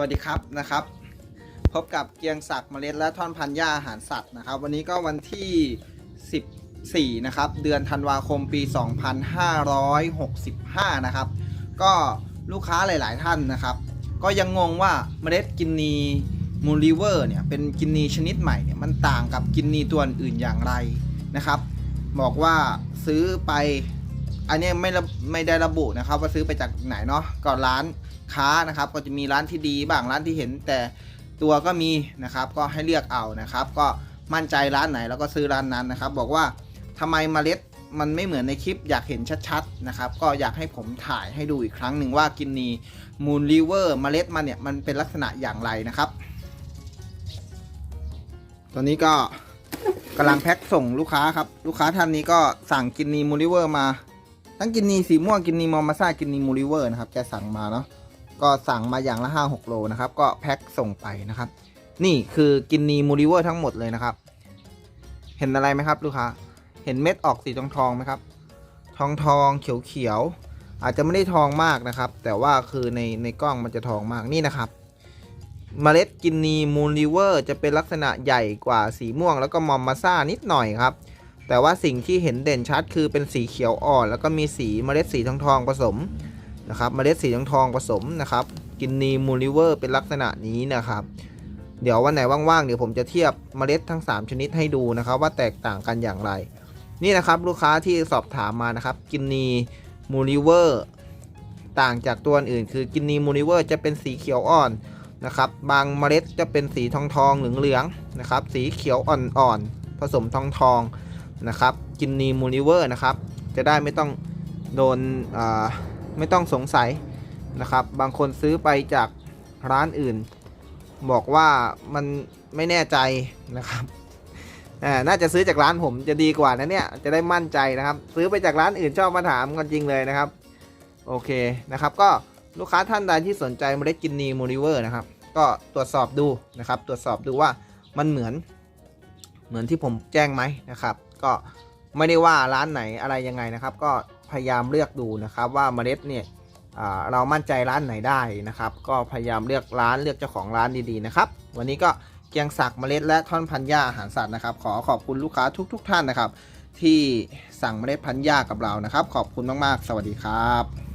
วัสดีครับนะครับ พบกับเกียงศักดิ์เมล็ดและท่อนพันธุ์หญ้าอาหารสัตว์นะครับ วันนี้ก็วันที่ 14 นะครับ เดือนธันวาคมปี 2565 นะครับ ก็ลูกค้าหลาย ๆ ท่านนะครับ ก็ยังงงว่าเมล็ดกินนีมูลิเวอร์เนี่ยเป็นกินนีชนิดใหม่เนี่ยมันต่างกับกินนีตัวอื่นอย่างไรนะครับ บอกว่าซื้อไป อันนี้ไม่ไม่ได้ระบุนะครับว่าซื้อไปจากไหนเนาะก็ร้านค้านะครับ ก็จะมีร้านที่ดีบ้างร้านที่เห็นแต่ตัวก็มีนะครับ ก็ให้เลือกเอานะครับ ก็มั่นใจร้านไหนแล้วก็ซื้อร้านนั้นนะครับ บอกว่าทำไมเมล็ดมันไม่เหมือนในคลิปอยากเห็นชัดๆนะครับ ก็อยากให้ผมถ่ายให้ดูอีกครั้งหนึ่งว่ากินนีมูนลิเวอร์เมล็ดมันเนี่ยมันเป็นลักษณะอย่างไรนะครับ ตอนนี้ก็กำลังแพ็คส่งลูกค้าครับ ลูกค้าท่านนี้ก็สั่งกินนีมูลิเวอร์มา ทั้งกินนีสีม่วงกินนีมอมาซ่ากินนีมูริเวอร์นะครับแกสั่งมาเนาะก็สั่งมาอย่างละ5 6โลนะครับก็แพ็คส่งไปนะครับ นี่คือกินนีมูริเวอร์ทั้งหมดเลยนะครับ เห็นอะไรไหมครับลูกค้าเห็นเม็ดออกสีทองทองไหมครับ ทองทองเขียวเขียวๆอาจจะไม่ได้ทองมากนะครับ แต่ว่าคือในในกล้องมันจะทองมากนี่นะครับเมล็ดกินนีมูริเวอร์จะเป็นลักษณะใหญ่กว่าสีม่วง แล้วก็มอมมาซ่านิดหน่อยครับ แต่ว่าสิ่งที่เห็นเด่นชัดคือเป็นสีเขียวอ่อน แล้วก็มีสีเมล็ดสีทองทองผสมนะครับเมล็ดสีทองทองผสมนะครับกินนีมูลิเวอร์เป็นลักษณะนี้นะครับ เดี๋ยววันไหนว่างๆเดี๋ยวผมจะเทียบเมล็ดทั้ง 3 ชนิดให้ดูนะครับ ว่าแตกต่างกันอย่างไร นี่นะครับลูกค้าที่สอบถามมานะครับ กินนีมูลิเวอร์ต่างจากตัวอื่น คือกินนีมูลิเวอร์จะเป็นสีเขียวอ่อนนะครับบางเมล็ดจะเป็นสีทองทองเหลืองๆนะครับสีเขียวอ่อนๆผสมทองทอง นะครับ กินนีมูนิเวอร์นะครับ จะได้ไม่ต้องโดนไม่ต้องสงสัยนะครับ บางคนซื้อไปจากร้านอื่น บอกว่ามันไม่แน่ใจนะครับน่าจะซื้อจากร้านผมจะดีกว่านะเนี่ย จะได้มั่นใจนะครับ ซื้อไปจากร้านอื่นชอบมาถามกันจริงเลยนะครับ โอเคนะครับ ก็ลูกค้าท่านใดที่สนใจเมล็ดกินนีมูนิเวอร์นะครับ ก็ตรวจสอบดูนะครับ ตรวจสอบดูว่ามันเหมือน เหมือนที่ผมแจ้งไหมนะครับ ก็ไม่ได้ว่าร้านไหนอะไรยังไงนะครับ ก็พยายามเลือกดูนะครับว่าเมล็ดเนี่ยเรามั่นใจร้านไหนได้นะครับ ก็พยายามเลือกร้านเลือกเจ้าของร้านดีๆนะครับ วันนี้ก็เกียงศักเมล็ดและท่อนพันธุ์หญ้าอาหารสัตว์นะครับ ขอขอบคุณลูกค้าทุกๆท่านนะครับ ที่สั่งเมล็ดพันธุ์หญ้ากับเรานะครับ ขอบคุณมากๆ สวัสดีครับ